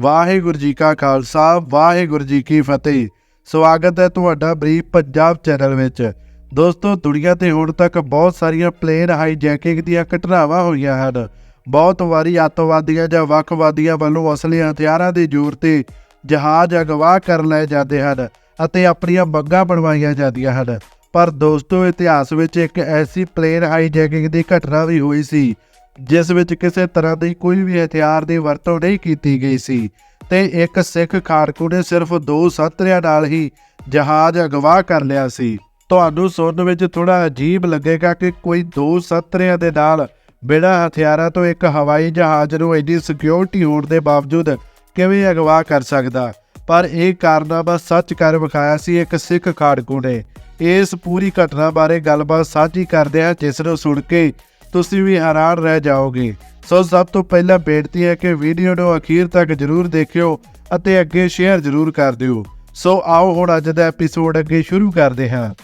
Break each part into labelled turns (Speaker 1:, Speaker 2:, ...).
Speaker 1: ਵਾਹਿਗੁਰੂ ਜੀ ਕਾ ਖਾਲਸਾ, ਵਾਹਿਗੁਰੂ ਜੀ ਕੀ ਫਤਿਹ। ਸਵਾਗਤ ਹੈ ਤੁਹਾਡਾ ਬਰੀਫ ਪੰਜਾਬ ਚੈਨਲ ਵਿੱਚ। ਦੋਸਤੋ, ਦੁਨੀਆ ਤੇ ਹੁਣ ਤੱਕ ਬਹੁਤ ਸਾਰੀਆਂ ਪਲੇਨ ਹਾਈਜੈਕਿੰਗ ਦੀਆਂ ਘਟਨਾਵਾਂ ਹੋਈਆਂ ਹਨ। ਬਹੁਤ ਵਾਰੀ ਅੱਤਵਾਦੀਆਂ ਜਾਂ ਵੱਖਵਾਦੀਆਂ ਵੱਲੋਂ ਅਸਲੀ ਹਥਿਆਰਾਂ ਦੇ ਜ਼ੋਰ ਤੇ ਜਹਾਜ਼ ਅਗਵਾ ਕਰ ਲਏ ਜਾਂਦੇ ਹਨ ਅਤੇ ਆਪਣੀਆਂ ਮੰਗਾਂ ਬਣਵਾਈਆਂ ਜਾਂਦੀਆਂ ਹਨ। ਪਰ ਦੋਸਤੋ, ਇਤਿਹਾਸ ਵਿੱਚ ਇੱਕ ਐਸੀ ਪਲੇਨ ਹਾਈਜੈਕਿੰਗ ਦੀ ਘਟਨਾ ਵੀ ਹੋਈ ਸੀ ਜਿਸ ਵਿੱਚ ਕਿਸੇ ਤਰ੍ਹਾਂ ਦੀ ਕੋਈ ਵੀ ਹਥਿਆਰ ਦੀ ਵਰਤੋਂ ਨਹੀਂ ਕੀਤੀ ਗਈ ਸੀ। ਤੇ ਇੱਕ ਸਿੱਖ ਖਾੜਕੂ ਨੇ ਸਿਰਫ ਦੋ ਸਤਰਿਆਂ ਨਾਲ ਹੀ ਜਹਾਜ਼ ਅਗਵਾ ਕਰ ਲਿਆ ਸੀ। ਤੁਹਾਨੂੰ ਸੁਣਨ ਵਿੱਚ ਥੋੜਾ ਅਜੀਬ ਲੱਗੇਗਾ ਕਿ ਕੋਈ ਦੋ ਸਤਰਿਆਂ ਦੇ ਨਾਲ ਬਿਨਾਂ ਹਥਿਆਰਾਂ ਤੋਂ ਇੱਕ ਹਵਾਈ ਜਹਾਜ਼ ਨੂੰ ਇੰਨੀ ਸਿਕਿਉਰਿਟੀ ਹੋਣ ਦੇ ਬਾਵਜੂਦ ਕਿਵੇਂ ਅਗਵਾ ਕਰ ਸਕਦਾ? ਪਰ ਇਹ ਕਾਰਨਾਮਾ ਸੱਚ ਕਰ ਵਿਖਾਇਆ ਸੀ ਇੱਕ ਸਿੱਖ ਖਾੜਕੂ ਨੇ। ਇਸ ਪੂਰੀ ਘਟਨਾ ਬਾਰੇ ਗੱਲਬਾਤ ਸਾਂਝੀ ਕਰਦੇ ਹਾਂ ਜਿਸ ਨੂੰ ਸੁਣ ਕੇ ਤੁਸੀਂ ਵੀ ਹੈਰਾਨ ਰਹਿ ਜਾਓਗੇ। ਸੋ ਸਭ ਤੋਂ ਪਹਿਲਾਂ ਬੇਨਤੀ ਹੈ ਕਿ ਵੀਡੀਓ ਨੂੰ ਅਖੀਰ ਤੱਕ ਜਰੂਰ ਦੇਖਿਓ ਅਤੇ ਅੱਗੇ ਸ਼ੇਅਰ ਜਰੂਰ ਕਰ ਦਿਓ। ਸੋ ਆਓ ਹੁਣ ਅੱਜ ਦਾ ਐਪੀਸੋਡ ਅੱਗੇ ਸ਼ੁਰੂ ਕਰਦੇ ਹਾਂ।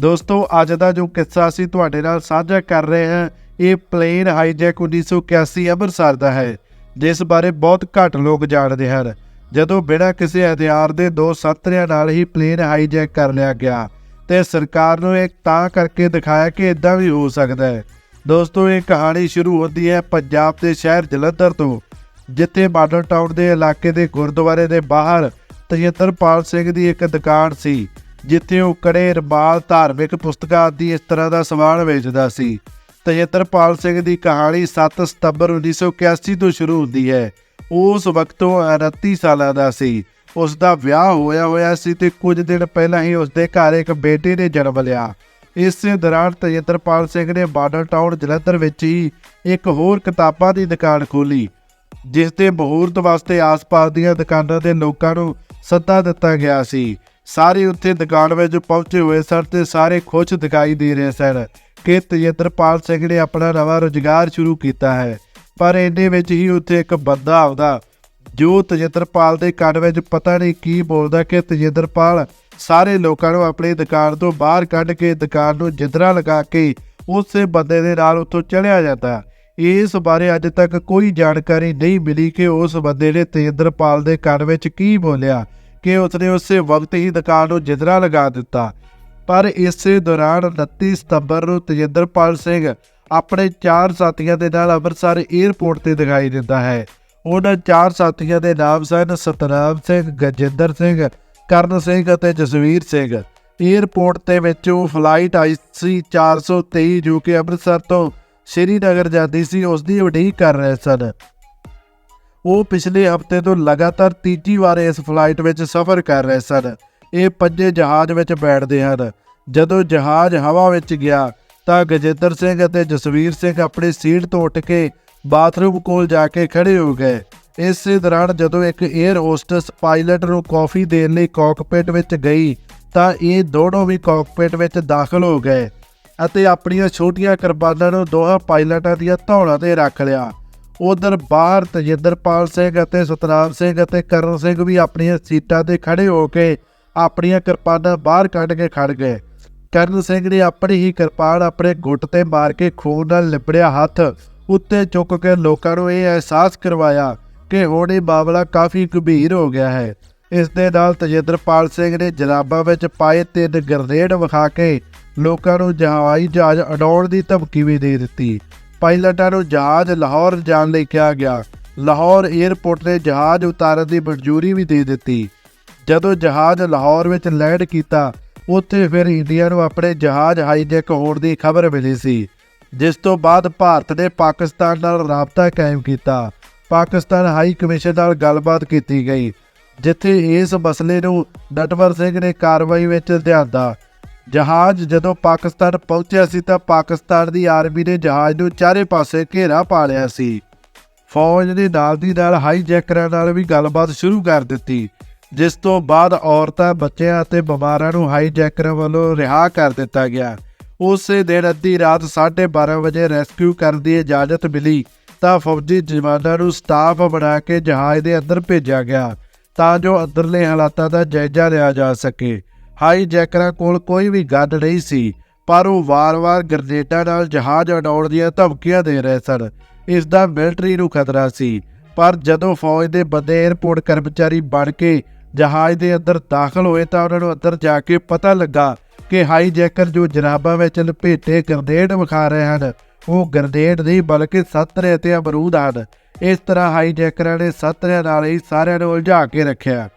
Speaker 1: ਦੋਸਤੋ, ਅੱਜ ਦਾ ਜੋ ਕਿੱਸਾ ਅਸੀਂ ਤੁਹਾਡੇ ਨਾਲ ਸਾਂਝਾ ਕਰ ਰਹੇ ਹਾਂ, ਇਹ ਪਲੇਨ ਹਾਈਜੈਕ 1981 ਅੰਮ੍ਰਿਤਸਰ ਦਾ ਹੈ, ਜਿਸ ਬਾਰੇ ਬਹੁਤ ਘੱਟ ਲੋਕ ਜਾਣਦੇ ਹਨ। ਜਦੋਂ ਬਿਨਾਂ ਕਿਸੇ ਹਥਿਆਰ ਦੇ ਦੋ ਸਤਰਿਆਂ ਨਾਲ ਹੀ ਪਲੇਨ ਹਾਈਜੈਕ ਕਰ ਲਿਆ ਗਿਆ, ਤੇ ਸਰਕਾਰ ਨੂੰ ਇਹ ਤਾਂ ਕਰਕੇ ਦਿਖਾਇਆ ਕਿ ਇਦਾਂ ਵੀ ਹੋ ਸਕਦਾ ਹੈ। ਦੋਸਤੋ, ਇਹ ਕਹਾਣੀ ਸ਼ੁਰੂ ਹੁੰਦੀ ਹੈ ਪੰਜਾਬ ਦੇ ਸ਼ਹਿਰ ਜਲੰਧਰ ਤੋਂ, ਜਿੱਥੇ ਮਾਡਲ ਟਾਊਨ ਦੇ ਇਲਾਕੇ ਦੇ ਗੁਰਦੁਆਰੇ ਦੇ ਬਾਹਰ ਤਜਿੰਦਰਪਾਲ ਸਿੰਘ ਦੀ ਇੱਕ ਦੁਕਾਨ ਸੀ, ਜਿੱਥੇ ਉਹ ਕੜੇ ਰਬਾਲ ਧਾਰਮਿਕ ਪੁਸਤਕਾਂ ਦੀ ਇਸ ਤਰ੍ਹਾਂ ਦਾ ਸਮਾਨ ਵੇਚਦਾ ਸੀ। ਤਜਿੰਦਰਪਾਲ ਸਿੰਘ ਦੀ ਕਹਾਣੀ 7 ਸਤੰਬਰ 1981 ਤੋਂ ਸ਼ੁਰੂ ਹੁੰਦੀ ਹੈ। ਉਸ ਵਕਤ ਉਹ 38 ਸਾਲਾਂ ਦਾ ਸੀ। ਉਸ ਦਾ ਵਿਆਹ ਹੋਇਆ ਹੋਇਆ ਸੀ ਤੇ ਕੁਝ ਦਿਨ ਪਹਿਲਾਂ ਹੀ ਉਸ ਦੇ ਘਰ ਇੱਕ ਬੇਟੇ ਨੇ ਜਨਮ ਲਿਆ। ਇਸੇ ਦੌਰਾਨ ਤਜਿੰਦਰਪਾਲ ਸਿੰਘ ਨੇ ਮਾਡਲ ਟਾਊਨ ਜਲੰਧਰ ਵਿੱਚ ਹੀ ਇੱਕ ਹੋਰ ਕਿਤਾਬਾਂ ਦੀ ਦੁਕਾਨ ਖੋਲੀ ਜਿਸ ਦੇ ਮਹੂਰਤ ਵਾਸਤੇ ਆਸ-ਪਾਸ ਦੀਆਂ ਦੁਕਾਨਾਂ ਦੇ ਲੋਕਾਂ ਨੂੰ ਸੱਦਾ ਦਿੱਤਾ ਗਿਆ ਸੀ। ਸਾਰੇ ਉੱਥੇ ਦੁਕਾਨ ਵਿੱਚ ਪਹੁੰਚੇ ਹੋਏ ਸਨ ਤੇ ਸਾਰੇ ਖੁਸ਼ ਦਿਖਾਈ ਦੇ ਰਹੇ ਸਨ ਕਿ ਤਜਿੰਦਰਪਾਲ ਸਿੰਘ ਨੇ ਆਪਣਾ ਨਵਾਂ ਰੁਜ਼ਗਾਰ ਸ਼ੁਰੂ ਕੀਤਾ ਹੈ। ਪਰ ਇੰਨੇ ਵਿੱਚ ਹੀ ਉੱਥੇ ਇੱਕ ਬੰਦਾ ਆਉਂਦਾ ਜੋ ਤਜਿੰਦਰਪਾਲ ਦੇ ਕੰਨ ਵਿੱਚ ਪਤਾ ਨਹੀਂ ਕੀ ਬੋਲਦਾ ਕਿ ਤਜਿੰਦਰਪਾਲ ਸਾਰੇ ਲੋਕਾਂ ਨੂੰ ਆਪਣੀ ਦੁਕਾਨ ਤੋਂ ਬਾਹਰ ਕੱਢ ਕੇ ਦੁਕਾਨ ਨੂੰ ਜਿੰਦਰਾ ਲਗਾ ਕੇ ਉਸੇ ਬੰਦੇ ਦੇ ਨਾਲ ਉੱਥੋਂ ਚੜਿਆ ਜਾਂਦਾ। ਇਸ ਬਾਰੇ ਅੱਜ ਤੱਕ ਕੋਈ ਜਾਣਕਾਰੀ ਨਹੀਂ ਮਿਲੀ ਕਿ ਉਸ ਬੰਦੇ ਨੇ ਤੇਜਿੰਦਰਪਾਲ ਦੇ ਕੰਨ ਵਿੱਚ ਕੀ ਬੋਲਿਆ, ਕਿ ਉਸਨੇ ਉਸੇ ਵਕਤ ਹੀ ਦੁਕਾਨ ਨੂੰ ਜਿੰਦਰਾ ਲਗਾ ਦਿੱਤਾ। ਪਰ ਇਸੇ ਦੌਰਾਨ 29 ਸਤੰਬਰ ਨੂੰ ਤੇਜਿੰਦਰਪਾਲ ਸਿੰਘ ਆਪਣੇ ਚਾਰ ਸਾਥੀਆਂ ਦੇ ਨਾਲ ਅੰਮ੍ਰਿਤਸਰ 에ਅਰਪੋਰਟ ਤੇ ਦਿਖਾਈ ਦਿੰਦਾ ਹੈ। ਉਹਨਾਂ ਚਾਰ ਸਾਥੀਆਂ ਦੇ ਨਾਮ ਸਨ ਸਤਨਾਮ ਸਿੰਘ, ਗਜਿੰਦਰ ਸਿੰਘ, ਕਰਨ ਸਿੰਘ ਅਤੇ ਜਸਵੀਰ ਸਿੰਘ। 에ਅਰਪੋਰਟ ਤੇ ਵਿੱਚ ਉਹ ਫਲਾਈਟ ਆਈ ਸੀ 423 ਜੋ ਕਿ ਅੰਮ੍ਰਿਤਸਰ ਤੋਂ ਸ਼੍ਰੀਨਗਰ ਜਾਂਦੀ ਸੀ ਉਸ ਦੀ ਉਡੀਕ ਕਰ ਰਹੇ ਸਨ। ਉਹ ਪਿਛਲੇ ਹਫ਼ਤੇ ਤੋਂ ਲਗਾਤਾਰ ਤੀਜੀ ਵਾਰ ਇਸ ਫਲਾਈਟ ਵਿੱਚ ਸਫ਼ਰ ਕਰ ਰਹੇ ਸਨ। ਇਹ ਪੰਜੇ ਜਹਾਜ਼ ਵਿੱਚ ਬੈਠਦੇ ਹਨ। ਜਦੋਂ ਜਹਾਜ਼ ਹਵਾ ਵਿੱਚ ਗਿਆ, ਤਾਂ ਗਜੇਂਦਰ ਸਿੰਘ ਅਤੇ ਜਸਵੀਰ ਸਿੰਘ ਆਪਣੀ ਸੀਟ ਤੋਂ ਉੱਠ ਕੇ ਬਾਥਰੂਮ ਕੋਲ ਜਾ ਕੇ ਖੜੇ ਹੋ ਗਏ। ਇਸੇ ਦੌਰਾਨ ਜਦੋਂ ਇੱਕ 에ਅਰ ਹੋਸਟਸ ਪਾਇਲਟ ਨੂੰ ਕਾਫੀ ਦੇਣ ਲਈ ਕਾਕਪਿਟ ਵਿੱਚ ਗਈ, ਤਾਂ ਇਹ ਦੋਨੋਂ ਵੀ ਕਾਕਪਿਟ ਵਿੱਚ ਦਾਖਲ ਹੋ ਗਏ ਅਤੇ ਆਪਣੀਆਂ ਛੋਟੀਆਂ ਕਿਰਪਾਨਾਂ ਨੂੰ ਦੋਹਾਂ ਪਾਇਲਟਾਂ ਦੀਆਂ ਧੌਣਾਂ ਤੇ ਰੱਖ ਲਿਆ। ਉਧਰ ਬਾਹਰ ਤਜਿੰਦਰਪਾਲ ਸਿੰਘ ਅਤੇ ਸਤਨਾਮ ਸਿੰਘ ਅਤੇ ਕਰਨ ਸਿੰਘ ਵੀ ਆਪਣੀਆਂ ਸੀਟਾਂ ਤੇ ਖੜੇ ਹੋ ਕੇ ਆਪਣੀਆਂ ਕਿਰਪਾਨਾਂ ਬਾਹਰ ਕੱਢ ਕੇ ਖੜ ਗਏ। ਕਰਨ ਸਿੰਘ ਨੇ ਆਪਣੀ ਹੀ ਕਿਰਪਾਨ ਆਪਣੇ ਗੁੱਟ ਤੇ ਮਾਰ ਕੇ ਖੂਨ ਨਾਲ ਲਿਪੜਿਆ ਹੱਥ ਉੱਤੇ ਚੁੱਕ ਕੇ ਲੋਕਾਂ ਨੂੰ ਇਹ ਅਹਿਸਾਸ ਕਰਵਾਇਆ ਕਿ ਹੁਣ ਇਹ ਮਾਮਲਾ ਕਾਫੀ ਗੰਭੀਰ ਹੋ ਗਿਆ ਹੈ। ਇਸ ਦੇ ਨਾਲ ਤਜਿੰਦਰਪਾਲ ਸਿੰਘ ਨੇ ਜਰਾਬਾਂ ਵਿੱਚ ਪਾਏ ਤਿੰਨ ਗਰਨੇਡ ਵਿਖਾ ਕੇ ਲੋਕਾਂ ਨੂੰ ਜਹਾਈ ਜਹਾਜ਼ ਉਡਾਉਣ ਦੀ ਧਮਕੀ ਵੀ ਦੇ ਦਿੱਤੀ। ਪਾਇਲਟਾਂ ਨੂੰ ਜਹਾਜ਼ ਲਾਹੌਰ ਜਾਣ ਲਈ ਕਿਹਾ ਗਿਆ। ਲਾਹੌਰ 에ਅਰਪੋਰਟ ਨੇ ਜਹਾਜ਼ ਉਤਾਰਨ ਦੀ ਮਨਜ਼ੂਰੀ ਵੀ ਦੇ ਦਿੱਤੀ। ਜਦੋਂ ਜਹਾਜ਼ ਲਾਹੌਰ ਵਿੱਚ ਲੈਂਡ ਕੀਤਾ, ਉੱਥੇ ਫਿਰ ਇੰਡੀਆ ਨੂੰ ਆਪਣੇ ਜਹਾਜ਼ ਹਾਈਜੈਕ ਹੋਣ ਦੀ ਖਬਰ ਮਿਲੀ ਸੀ। ਜਿਸ ਤੋਂ ਬਾਅਦ ਭਾਰਤ ਨੇ ਪਾਕਿਸਤਾਨ ਨਾਲ ਰਾਬਤਾ ਕਾਇਮ ਕੀਤਾ। ਪਾਕਿਸਤਾਨ ਹਾਈ ਕਮਿਸ਼ਨ ਨਾਲ ਗੱਲਬਾਤ ਕੀਤੀ ਗਈ, ਜਿੱਥੇ ਇਸ ਮਸਲੇ ਨੂੰ ਨਟਵਰ ਸਿੰਘ ਨੇ ਕਾਰਵਾਈ ਵਿੱਚ ਲਿਆਂਦਾ। ਜਹਾਜ਼ ਜਦੋਂ ਪਾਕਿਸਤਾਨ ਪਹੁੰਚਿਆ ਸੀ ਤਾਂ ਪਾਕਿਸਤਾਨ ਦੀ ਆਰਮੀ ਨੇ ਜਹਾਜ਼ ਨੂੰ ਚਾਰੇ ਪਾਸੇ ਘੇਰਾ ਪਾ ਲਿਆ ਸੀ। ਫੌਜ ਨੇ ਨਾਲ ਦੀ ਨਾਲ ਹਾਈਜੈਕਰਾਂ ਨਾਲ ਵੀ ਗੱਲਬਾਤ ਸ਼ੁਰੂ ਕਰ ਦਿੱਤੀ, ਜਿਸ ਤੋਂ ਬਾਅਦ ਔਰਤਾਂ, ਬੱਚਿਆਂ ਅਤੇ ਬਿਮਾਰਾਂ ਨੂੰ ਹਾਈਜੈਕਰਾਂ ਵੱਲੋਂ ਰਿਹਾ ਕਰ ਦਿੱਤਾ ਗਿਆ। ਉਸੇ ਦਿਨ ਅੱਧੀ ਰਾਤ 12:30 ਵਜੇ ਰੈਸਕਿਊ ਕਰਨ ਦੀ ਇਜਾਜ਼ਤ ਮਿਲੀ, ਤਾਂ ਫੌਜੀ ਜਵਾਨਾਂ ਨੂੰ ਸਟਾਫ ਬਣਾ ਕੇ ਜਹਾਜ਼ ਦੇ ਅੰਦਰ ਭੇਜਿਆ ਗਿਆ, ਤਾਂ ਜੋ ਅੰਦਰਲੇ ਹਾਲਾਤਾਂ ਦਾ ਜਾਇਜ਼ਾ ਲਿਆ ਜਾ ਸਕੇ। ਹਾਈ ਜੈਕਰਾਂ ਕੋਲ ਕੋਈ ਵੀ ਗੱਡ ਨਹੀਂ ਸੀ, ਪਰ ਉਹ ਵਾਰ-ਵਾਰ ਗ੍ਰਨੇਡਾਂ ਨਾਲ ਜਹਾਜ਼ ਉਡਾਉਣ ਦੀਆਂ ਧਮਕੀਆਂ ਦੇ ਰਹੇ ਸਨ। ਇਸ ਦਾ ਮਿਲਟਰੀ ਨੂੰ ਖਤਰਾ ਸੀ, ਪਰ ਜਦੋਂ ਫੌਜ ਦੇ ਬੰਦੇ 에ਅਰਪੋਰਟ ਕਰਮਚਾਰੀ ਬਣ ਕੇ ਜਹਾਜ਼ ਦੇ ਅੰਦਰ ਦਾਖਲ ਹੋਏ ਤਾਂ ਉਹਨਾਂ ਨੂੰ ਅੰਦਰ ਜਾ ਕੇ ਪਤਾ ਲੱਗਾ ਕਿ ਹਾਈਜੈਕਰ ਜੋ ਜਨਾਬਾਂ ਵਿੱਚ ਲਪੇਟੇ ਗਰਨੇਡ ਵਿਖਾ ਰਹੇ ਹਨ, ਉਹ ਗਰਨੇਡ ਨਹੀਂ ਬਲਕਿ ਸੱਤਰੇ ਅਤੇ ਅਮਰੂਦ ਹਨ। ਇਸ ਤਰ੍ਹਾਂ ਹਾਈਜੈਕਰਾਂ ਨੇ ਸੱਤਰਿਆਂ ਨਾਲ ਹੀ ਸਾਰਿਆਂ ਨੂੰ ਉਲਝਾ ਕੇ ਰੱਖਿਆ।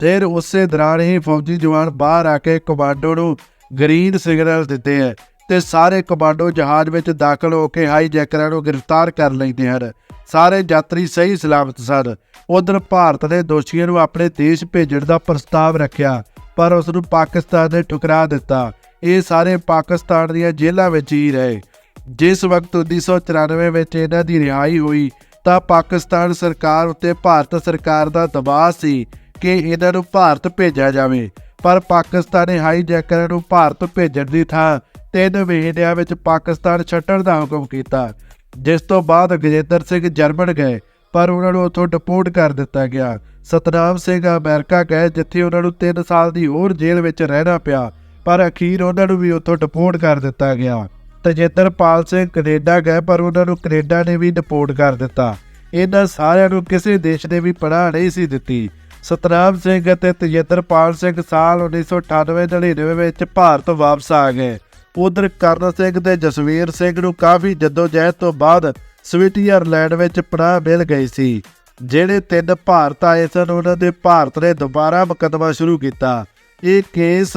Speaker 1: ਫਿਰ ਉਸੇ ਦੌਰਾਨ ਹੀ ਫੌਜੀ ਜਵਾਨ ਬਾਹਰ ਆ ਕੇ ਕਮਾਂਡੋ ਨੂੰ ਗ੍ਰੀਨ ਸਿਗਨਲ ਦਿੱਤੇ ਹੈ ਤੇ ਸਾਰੇ ਕਮਾਂਡੋ ਜਹਾਜ਼ ਵਿੱਚ ਦਾਖਲ ਹੋ ਕੇ ਹਾਈਜੈਕਰਾਂ ਨੂੰ ਗ੍ਰਿਫਤਾਰ ਕਰ ਲੈਂਦੇ ਹਨ। ਸਾਰੇ ਯਾਤਰੀ ਸਹੀ ਸਲਾਮਤ ਸਨ। ਉਧਰ ਭਾਰਤ ਨੇ ਦੋਸ਼ੀਆਂ ਨੂੰ ਆਪਣੇ ਦੇਸ਼ ਭੇਜਣ ਦਾ ਪ੍ਰਸਤਾਵ ਰੱਖਿਆ। ਪਰ ਉਸ ਨੂੰ ਪਾਕਿਸਤਾਨ ਨੇ ਠੁਕਰਾ ਦਿੱਤਾ। ਇਹ ਸਾਰੇ ਪਾਕਿਸਤਾਨ ਦੀਆਂ ਜੇਲ੍ਹਾਂ ਵਿੱਚ ਹੀ ਰਹੇ। ਜਿਸ ਵਕਤ 1994 ਵਿੱਚ ਇਹਨਾਂ ਦੀ ਰਿਹਾਈ ਹੋਈ, ਤਾਂ ਪਾਕਿਸਤਾਨ ਸਰਕਾਰ ਉੱਤੇ ਭਾਰਤ ਸਰਕਾਰ ਦਾ ਦਬਾਅ ਸੀ ਕਿ ਇਹਨਾਂ ਨੂੰ ਭਾਰਤ ਭੇਜਿਆ ਜਾਵੇ। ਪਰ ਪਾਕਿਸਤਾਨੀ ਹਾਈਜੈਕਰਾਂ ਨੂੰ ਭਾਰਤ ਭੇਜਣ ਦੀ ਥਾਂ ਤਿੰਨ ਮਹੀਨਿਆਂ ਵਿੱਚ ਪਾਕਿਸਤਾਨ ਛੱਡਣ ਦਾ ਹੁਕਮ ਕੀਤਾ, ਜਿਸ ਤੋਂ ਬਾਅਦ ਗਜੇਂਦਰ ਸਿੰਘ ਜਰਮਨ ਗਏ। ਪਰ ਉਹਨਾਂ ਨੂੰ ਉੱਥੋਂ ਡਿਪੋਰਟ ਕਰ ਦਿੱਤਾ ਗਿਆ। ਸਤਨਾਮ ਸਿੰਘ ਅਮਰੀਕਾ ਗਏ ਜਿੱਥੇ ਉਹਨਾਂ ਨੂੰ 3 ਸਾਲ ਦੀ ਹੋਰ ਜੇਲ੍ਹ ਵਿੱਚ ਰਹਿਣਾ ਪਿਆ, ਪਰ ਅਖੀਰ ਉਹਨਾਂ ਨੂੰ ਵੀ ਉੱਥੋਂ ਡਿਪੋਰਟ ਕਰ ਦਿੱਤਾ ਗਿਆ। ਤੇਜਿੰਦਰਪਾਲ ਸਿੰਘ ਕੈਨੇਡਾ ਗਏ, ਪਰ ਉਹਨਾਂ ਨੂੰ ਕੈਨੇਡਾ ਨੇ ਵੀ ਡਿਪੋਰਟ ਕਰ ਦਿੱਤਾ। ਇਹਨਾਂ ਸਾਰਿਆਂ ਨੂੰ ਕਿਸੇ ਦੇਸ਼ ਨੇ ਵੀ ਪੜਾਹ ਨਹੀਂ ਸੀ ਦਿੱਤੀ। ਸਤਨਾਮ ਸਿੰਘ ਅਤੇ ਤੇਜਿੰਦਰਪਾਲ ਸਿੰਘ ਸਾਲ 1998-99 ਵਿੱਚ ਭਾਰਤ ਵਾਪਸ ਆ ਗਏ। ਉਧਰ ਕਰਨ ਸਿੰਘ ਤੇ ਜਸਵੀਰ ਸਿੰਘ ਨੂੰ ਕਾਫੀ ਜਦੋਜਹਿਦ ਤੋਂ ਬਾਅਦ ਸਵਿਟਜ਼ਰਲੈਂਡ ਵਿੱਚ ਪਨਾਹ ਮਿਲ ਗਈ ਸੀ, ਜਿਹੜੇ ਤਿੰਨ ਭਾਰਤ ਆਏ ਸਨ, ਉਹਨਾਂ ਦੇ ਭਾਰਤ ਨੇ ਦੁਬਾਰਾ ਮੁਕੱਦਮਾ ਸ਼ੁਰੂ ਕੀਤਾ। ਇਹ ਕੇਸ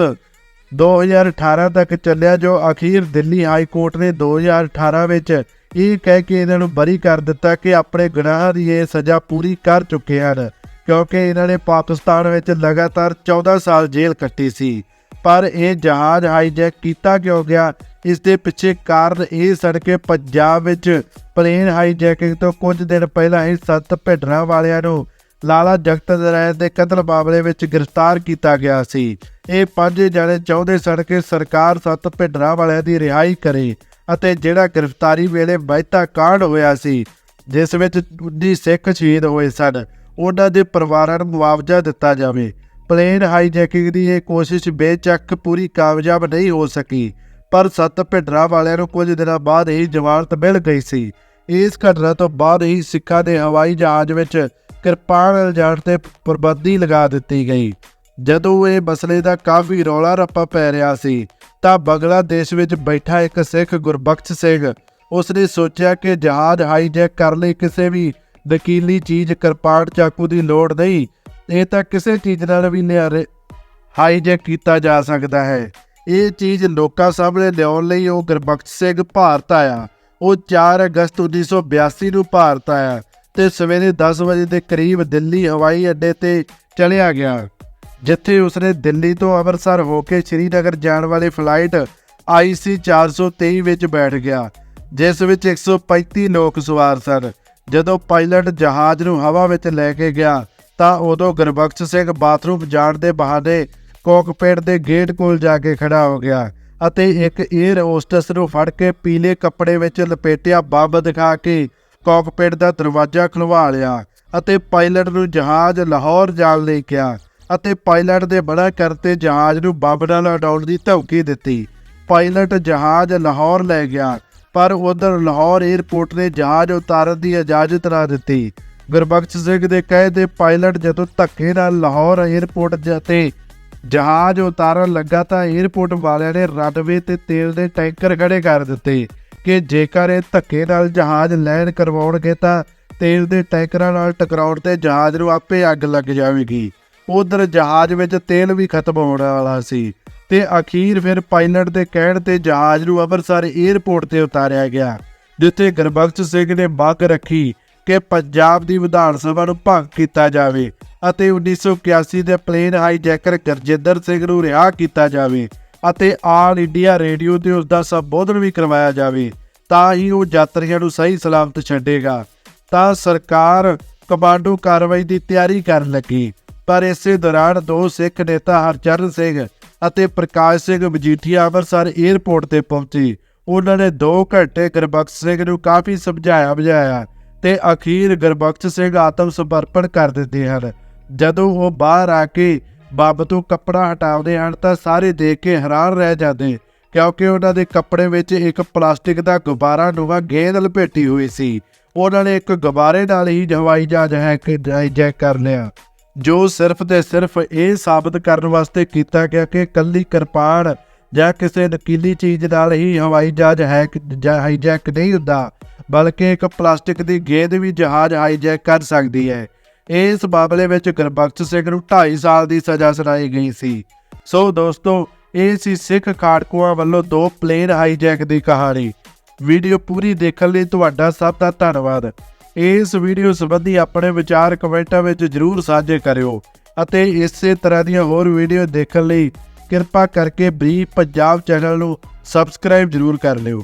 Speaker 1: 2018 ਤੱਕ ਚੱਲਿਆ, ਜੋ ਅਖੀਰ ਦਿੱਲੀ ਹਾਈ ਕੋਰਟ ਨੇ 2018 ਵਿੱਚ ਇਹ ਕਹਿ ਕੇ ਇਹਨਾਂ ਨੂੰ ਬਰੀ ਕਰ ਦਿੱਤਾ ਕਿ ਆਪਣੇ ਗੁਨਾਹ ਦੀ ਇਹ ਸਜ਼ਾ ਪੂਰੀ ਕਰ ਚੁੱਕੇ ਹਨ, ਕਿਉਂਕਿ ਇਹਨਾਂ ਨੇ ਪਾਕਿਸਤਾਨ ਵਿੱਚ ਲਗਾਤਾਰ 14 ਸਾਲ ਜੇਲ੍ਹ ਕੱਟੀ ਸੀ। ਪਰ ਇਹ ਜਹਾਜ਼ ਹਾਈਜੈਕ ਕੀਤਾ ਕਿਉਂ ਗਿਆ? ਇਸ ਦੇ ਪਿੱਛੇ ਕਾਰਨ ਇਹ ਸਨ ਕਿ ਪੰਜਾਬ ਵਿੱਚ ਪਲੇਨ ਹਾਈਜੈਕਿੰਗ ਤੋਂ ਕੁਝ ਦਿਨ ਪਹਿਲਾਂ ਹੀ ਸੱਤ ਭਿੱਡਰਾਂ ਵਾਲਿਆਂ ਨੂੰ ਲਾਲਾ ਜਗਤ ਰਾਏ ਦੇ ਕਤਲ ਮਾਮਲੇ ਵਿੱਚ ਗ੍ਰਿਫਤਾਰ ਕੀਤਾ ਗਿਆ ਸੀ। ਇਹ ਪੰਜ ਜਣੇ ਚਾਹੁੰਦੇ ਸਨ ਕਿ ਸਰਕਾਰ ਸੱਤ ਭਿੱਡਰਾਂ ਵਾਲਿਆਂ ਦੀ ਰਿਹਾਈ ਕਰੇ ਅਤੇ ਜਿਹੜਾ ਗ੍ਰਿਫਤਾਰੀ ਵੇਲੇ ਮਹਿਤਾ ਕਾਂਡ ਹੋਇਆ ਸੀ, ਜਿਸ ਵਿੱਚ 19 ਸਿੱਖ ਸ਼ਹੀਦ ਹੋਏ ਸਨ, ਉਹਨਾਂ ਦੇ ਪਰਿਵਾਰਾਂ ਨੂੰ ਮੁਆਵਜ਼ਾ ਦਿੱਤਾ ਜਾਵੇ। ਪਲੇਨ ਹਾਈਜੈਕਿੰਗ ਦੀ ਇਹ ਕੋਸ਼ਿਸ਼ ਬੇਚੱਕ ਪੂਰੀ ਕਾਮਯਾਬ ਨਹੀਂ ਹੋ ਸਕੀ। ਪਰ ਸੱਤ ਭਿੱਡਰਾਂ ਵਾਲਿਆਂ ਨੂੰ ਕੁਝ ਦਿਨਾਂ ਬਾਅਦ ਹੀ ਜ਼ਮਾਨਤ ਮਿਲ ਗਈ ਸੀ। ਇਸ ਘਟਨਾ ਤੋਂ ਬਾਅਦ ਹੀ ਸਿੱਖਾਂ ਦੇ ਹਵਾਈ ਜਹਾਜ਼ ਵਿੱਚ ਕਿਰਪਾਨ ਇਲਜ਼ਾਮ ਤੇ ਪਾਬੰਦੀ ਲਗਾ ਦਿੱਤੀ ਗਈ। ਜਦੋਂ ਇਹ ਮਸਲੇ ਦਾ ਕਾਫੀ ਰੌਲਾ ਰੱਪਾ ਪੈ ਰਿਹਾ ਸੀ, ਤਾਂ ਬੰਗਲਾਦੇਸ਼ ਵਿੱਚ ਬੈਠਾ ਇੱਕ ਸਿੱਖ ਗੁਰਬਖਸ਼ ਸਿੰਘ, ਉਸਨੇ ਸੋਚਿਆ ਕਿ ਜਹਾਜ਼ ਹਾਈਜੈਕ ਕਰ ਲਈ ਕਿਸੇ ਵੀ ਵਕੀਲੀ ਚੀਜ਼ ਕਿਰਪਾਨ ਚਾਕੂ ਦੀ ਲੋੜ ਨਹੀਂ, ਇਹ ਤਾਂ ਕਿਸੇ ਚੀਜ਼ ਨਾਲ ਵੀ ਨਿਆਰੇ ਹਾਈਜੈਕ ਕੀਤਾ ਜਾ ਸਕਦਾ ਹੈ। ਇਹ ਚੀਜ਼ ਲੋਕਾਂ ਸਾਹਮਣੇ ਲਿਆਉਣ ਲਈ ਉਹ ਗੁਰਬਖਸ਼ ਸਿੰਘ ਭਾਰਤ ਆਇਆ। ਉਹ 4 ਅਗਸਤ 1982 ਨੂੰ ਭਾਰਤ ਆਇਆ ਤੇ ਸਵੇਰੇ 10 ਵਜੇ ਦੇ ਕਰੀਬ ਦਿੱਲੀ ਹਵਾਈ ਅੱਡੇ ਤੇ ਚਲਿਆ ਗਿਆ, ਜਿੱਥੇ ਉਸਨੇ ਦਿੱਲੀ ਤੋਂ ਅੰਮ੍ਰਿਤਸਰ ਹੋ ਕੇ ਸ਼੍ਰੀਨਗਰ ਜਾਣ ਵਾਲੀ ਫਲਾਈਟ IC 423 ਵਿੱਚ ਬੈਠ ਗਿਆ, ਜਿਸ ਵਿੱਚ 135 ਲੋਕ ਸਵਾਰ ਸਨ। ਜਦੋਂ ਪਾਇਲਟ ਜਹਾਜ਼ ਨੂੰ ਹਵਾ ਵਿੱਚ ਲੈ ਕੇ ਗਿਆ, ਤਾਂ ਉਦੋਂ ਗੁਰਬਖਸ਼ ਸਿੰਘ ਬਾਥਰੂਮ ਜਾਣ ਦੇ ਬਹਾਨੇ ਕੌਕਪੇਟ ਦੇ ਗੇਟ ਕੋਲ ਜਾ ਕੇ ਖੜਾ ਹੋ ਗਿਆ ਅਤੇ ਇੱਕ 에ਅਰ ਹੋਸਟਸ ਨੂੰ ਫੜ ਕੇ ਪੀਲੇ ਕੱਪੜੇ ਵਿੱਚ ਲਪੇਟਿਆ ਬੱਬ ਦਿਖਾ ਕੇ ਕੌਕਪੇਟ ਦਾ ਦਰਵਾਜ਼ਾ ਖੁਲਵਾ ਲਿਆ ਅਤੇ ਪਾਇਲਟ ਨੂੰ ਜਹਾਜ਼ ਲਾਹੌਰ ਜਾਣ ਲਈ ਕਿਹਾ ਅਤੇ ਪਾਇਲਟ ਦੇ ਬੜਾ ਕਰਤੇ ਜਹਾਜ਼ ਨੂੰ ਬੱਬ ਨਾਲ ਉਡਾਉਣ ਦੀ ਧਮਕੀ ਦਿੱਤੀ। ਪਾਇਲਟ ਜਹਾਜ਼ ਲਾਹੌਰ ਲੈ ਗਿਆ, ਪਰ ਉਧਰ ਲਾਹੌਰ 에ਅਰਪੋਰਟ ਨੇ ਜਹਾਜ਼ ਉਤਾਰਨ ਦੀ ਇਜਾਜ਼ਤ ਨਾ ਦਿੱਤੀ। ਗੁਰਬਖਸ਼ ਸਿੰਘ ਦੇ ਕਹੇ ਦੇ ਪਾਇਲਟ ਜਦੋਂ ਧੱਕੇ ਨਾਲ ਲਾਹੌਰ 에ਅਰਪੋਰਟ ਜਤੇ ਜਹਾਜ਼ ਉਤਾਰਨ ਲੱਗਾ ਤਾਂ 에ਅਰਪੋਰਟ ਵਾਲਿਆਂ ਨੇ ਰਨਵੇ ਤੇ ਤੇਲ ਦੇ ਟੈਂਕਰ ਖੜੇ ਕਰ ਦਿੱਤੇ ਕਿ ਜੇਕਰ ਇਹ ਧੱਕੇ ਨਾਲ ਜਹਾਜ਼ ਲੈਂਡ ਕਰਵਾਉਣਗੇ ਤਾਂ ਤੇਲ ਦੇ ਟੈਂਕਰਾਂ ਨਾਲ ਟਕਰਾਉਣ ਤੇ ਜਹਾਜ਼ ਨੂੰ ਆਪੇ ਅੱਗ ਲੱਗ ਜਾਵੇਗੀ। ਉਧਰ ਜਹਾਜ਼ ਵਿੱਚ ਤੇਲ ਵੀ ਖਤਮ ਹੋਣ ਵਾਲਾ ਸੀ ਤੇ ਅਖੀਰ ਫਿਰ ਪਾਇਲਟ ਦੇ ਕਹਿਣ ਤੇ ਜਹਾਜ਼ ਨੂੰ ਅੰਮ੍ਰਿਤਸਰ 에ਅਰਪੋਰਟ ਤੇ ਉਤਾਰਿਆ ਗਿਆ, ਜਿੱਥੇ ਗੁਰਬਖਸ਼ ਸਿੰਘ ਨੇ ਮੰਗ ਰੱਖੀ ਕਿ ਪੰਜਾਬ ਦੀ ਵਿਧਾਨ ਸਭਾ ਨੂੰ ਭੰਗ ਕੀਤਾ ਜਾਵੇ ਅਤੇ 1981 ਦੇ ਪਲੇਨ ਹਾਈਜੈਕਰ ਗਰਜਿੰਦਰ ਸਿੰਘ ਨੂੰ ਰਿਹਾ ਕੀਤਾ ਜਾਵੇ ਅਤੇ ਆਲ ਇੰਡੀਆ ਰੇਡੀਓ ਤੇ ਉਸ ਦਾ ਸੰਬੋਧਨ ਵੀ ਕਰਵਾਇਆ ਜਾਵੇ, ਤਾਂ ਹੀ ਉਹ ਯਾਤਰੀਆਂ ਨੂੰ ਸਹੀ ਸਲਾਮਤ ਛੱਡੇਗਾ। ਤਾਂ ਸਰਕਾਰ ਕਮਾਂਡੋ ਕਾਰਵਾਈ ਦੀ ਤਿਆਰੀ ਕਰਨ ਲੱਗੀ, ਪਰ ਇਸੇ ਦੌਰਾਨ ਦੋ ਸਿੱਖ ਨੇਤਾ ਹਰਚਰਨ ਸਿੰਘ ਅਤੇ ਪ੍ਰਕਾਸ਼ ਸਿੰਘ ਮਜੀਠੀਆ ਅੰਮ੍ਰਿਤਸਰ 에ਅਰਪੋਰਟ ਤੇ ਪਹੁੰਚੇ। ਉਹਨਾਂ ਨੇ 2 ਘੰਟੇ ਗੁਰਬਖਸ਼ ਸਿੰਘ ਨੂੰ ਕਾਫੀ ਸਮਝਾਇਆ ਬੁਝਾਇਆ ਤੇ ਅਖੀਰ ਗੁਰਬਖਸ਼ ਸਿੰਘ ਆਤਮ ਸਮਰਪਣ ਕਰ ਦਿੰਦੇ ਹਨ। ਜਦੋਂ ਉਹ ਬਾਹਰ ਆ ਕੇ ਬੰਬ ਤੋਂ ਕੱਪੜਾ ਹਟਾਉਂਦੇ ਹਨ ਤਾਂ ਸਾਰੇ ਦੇਖ ਕੇ ਹੈਰਾਨ ਰਹਿ ਜਾਂਦੇ ਕਿਉਂਕਿ ਉਹਨਾਂ ਦੇ ਕੱਪੜੇ ਵਿੱਚ ਇੱਕ ਪਲਾਸਟਿਕ ਦਾ ਗੁਬਾਰਾ ਨੁਮਾ ਗੇਂਦ ਲਪੇਟੀ ਹੋਈ ਸੀ। ਉਹਨਾਂ ਨੇ ਇੱਕ ਗੁਬਾਰੇ ਨਾਲ ਹੀ ਹਵਾਈ ਜਹਾਜ਼ ਹੈਕ ਹਾਈਜੈਕ ਕਰ ਲਿਆ। ਜੋ ਸਿਰਫ ਤੇ ਸਿਰਫ ਇਹ ਸਾਬਤ ਕਰਨ ਵਾਸਤੇ ਕੀਤਾ ਗਿਆ ਕਿ ਕੱਲੀ ਕਿਰਪਾਨ ਜਾਂ ਕਿਸੇ ਨਕੀਲੀ ਚੀਜ਼ ਨਾਲ ਹੀ ਹਵਾਈ ਜਹਾਜ਼ ਹੈਕ ਹਾਈਜੈਕ ਨਹੀਂ ਹੁੰਦਾ। ਬਲਕਿ ਇੱਕ ਪਲਾਸਟਿਕ ਦੀ ਗੇਂਦ ਵੀ ਜਹਾਜ਼ ਹਾਈਜੈਕ ਕਰ ਸਕਦੀ ਹੈ। ਇਸ ਮਾਮਲੇ ਵਿੱਚ ਗੁਰਬਖਸ਼ ਸਿੰਘ ਨੂੰ 2.5 ਸਾਲ ਦੀ ਸਜ਼ਾ ਸੁਣਾਈ ਗਈ ਸੀ। ਸੋ ਦੋਸਤੋ, ਇਹ ਸੀ ਸਿੱਖ ਖਾੜਕੂਆਂ ਵੱਲੋਂ ਦੋ ਪਲੇਨ ਹਾਈਜੈਕ ਦੀ ਕਹਾਣੀ। ਵੀਡੀਓ ਪੂਰੀ ਦੇਖਣ ਲਈ ਤੁਹਾਡਾ ਸਭ ਦਾ ਧੰਨਵਾਦ। ਇਸ ਵੀਡੀਓ ਸੰਬੰਧੀ ਆਪਣੇ ਵਿਚਾਰ ਕਮੈਂਟਾਂ ਵਿੱਚ ਜਰੂਰ ਸਾਂਝੇ ਕਰਿਓ ਅਤੇ ਇਸੇ ਤਰ੍ਹਾਂ ਦੀਆਂ ਹੋਰ ਵੀਡੀਓ ਦੇਖਣ ਲਈ ਕਿਰਪਾ ਕਰਕੇ ਬਰੀਫ ਪੰਜਾਬ ਚੈਨਲ ਨੂੰ ਸਬਸਕ੍ਰਾਈਬ ਜਰੂਰ ਕਰ ਲਿਓ।